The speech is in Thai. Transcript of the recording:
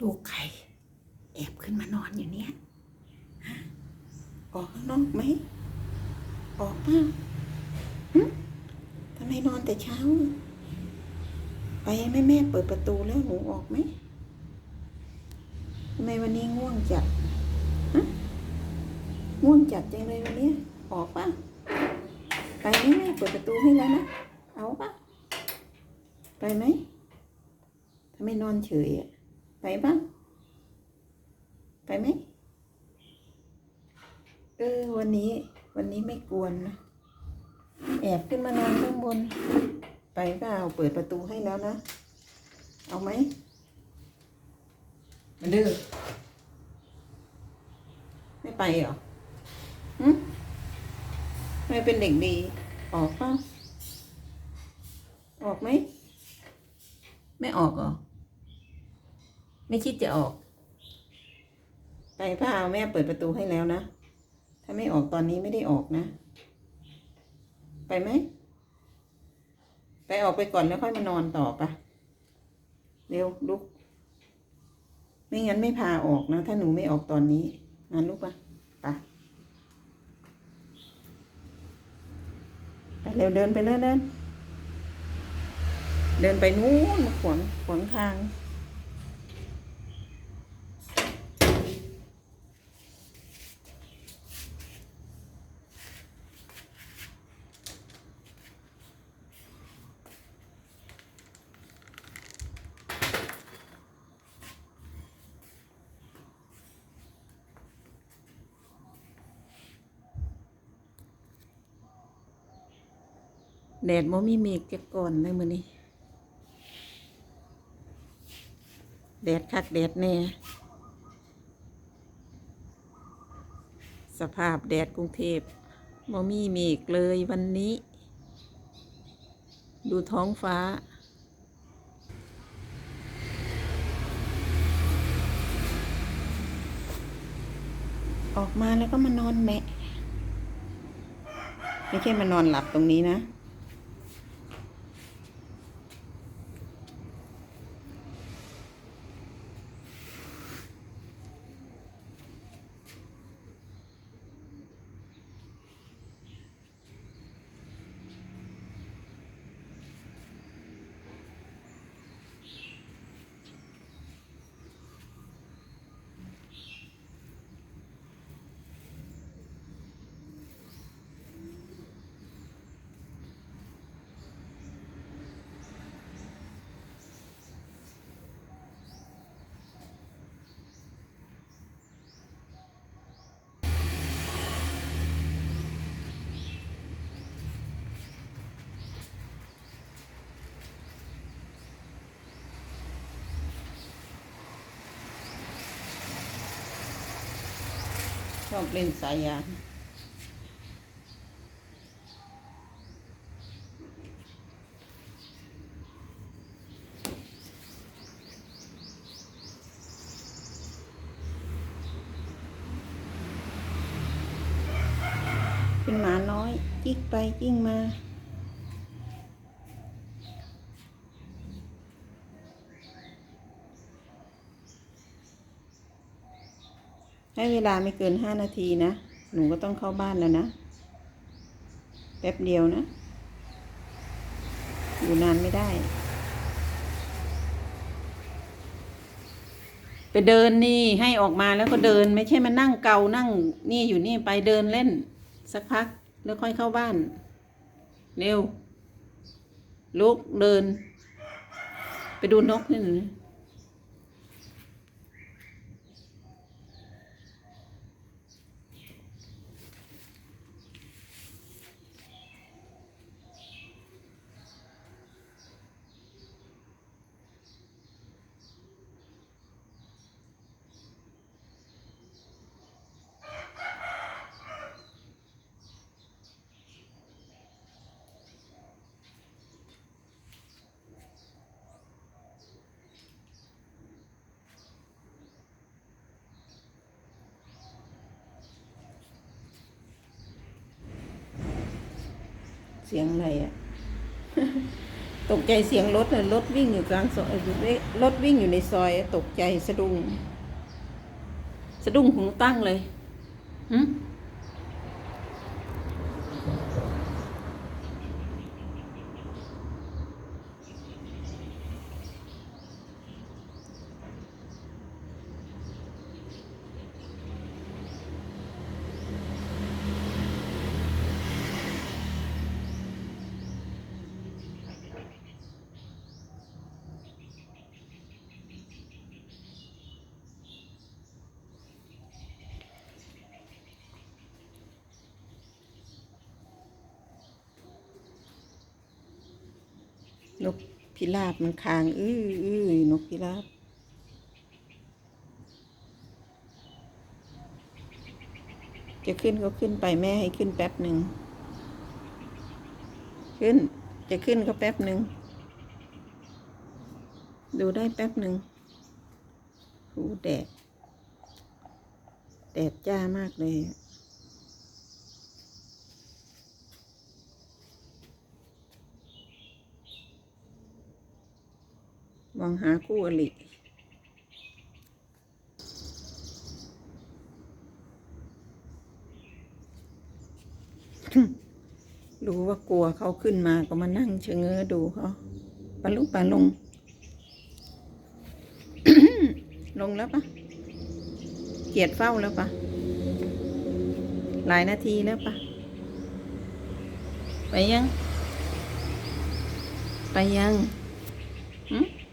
ลูกใครแอบขึ้นมานอนอยู่เนี่ยออกข้างนอกไหม ออกมาทำไมนอนแต่เช้า ไปให้แม่แม่เปิดประตูแล้วหนูออกไหมทำไมวันนี้ง่วงจัดง่วงจัดจังเลยวันนี้ ออกป่ะ ไปไหมแม่เปิดประตูให้แล้วนะ เอาป่ะ ไปไหมถ้าไมนอนเฉยอะ ไปบ้างไปไหมเออวันนี้ วันนี้ไม่กวนนะแอบขึ้นมานอนข้างบน ไปเปล่าเปิดประตูให้แล้วนะ เอาไหมมันดื้อไม่ไปเหรอหึไม่เป็นเด็กดี ออกเปล่าออกไหม ไม่ออกเหรอ ไม่คิดจะออก ไปเปล่าแม่เปิดประตูให้แล้วนะ ถ้าไม่ออกตอนนี้ไม่ได้ออกนะ ไปไหม ไปออกไปก่อนแล้วค่อยมานอนต่อปะเร็วลุก ไม่งั้นไม่พาออกนะ ถ้าหนูไม่ออกตอนนี้งานลุกปะไปไปเร็วเดินไปเลยเดินเดินไปนู้นมาขวางขวางทาง แดดบ่มีเมฆจะก่อนเลยมื้อนี้ แดดคักแดดแน่สภาพแดดกรุงเทพบ่มีเมฆเลยวันนี้ ดูท้องฟ้า ออกมาแล้วก็มานอนแมะ ไม่ใช่มานอนหลับตรงนี้นะ อบเล่นสายยางเป็นหมาน้อย จิกไปจิ้งมา ให้เวลาไม่เกินห้านาทีนะ หนูก็ต้องเข้าบ้านแล้วนะ แป๊บเดียวนะ อยู่นานไม่ได้ ไปเดินนี่ให้ออกมาแล้วก็เดินไม่ใช่มานั่งเกานั่ง นี่อยู่นี่ไปเดินเล่น สักพักแล้วค่อยเข้าบ้าน เร็ว ลุกเดิน ไปดูนกนี่หน่อย เสียงอะไรอะ่ะ ตกใจเสียงรถเลยรถวิ่งอยู่กลางซอยรถวิ่งอยู่ในซอย ตกใจสะดุ้งสะดุ้งหูตั้งเลยหึ นกพิราบมันคาง อื้ออื้อนกพิราบจะขึ้นก็ขึ้นไปแม่ให้ขึ้นแป๊บหนึ่ง ขึ้น จะขึ้นก็แป๊บหนึ่ง ดูได้แป๊บหนึ่งหูแดด แดดจ้ามากเลย อะมองหาคู่อริรู้ว่ากลัวเขาขึ้นมาก็มานั่งเชะเง้อดูเขาปลาลุกปลาลง ลงแล้วปะเกียดเฝ้าแล้วปะหลายนาทีแล้วปะไปยัง ไปยังหึ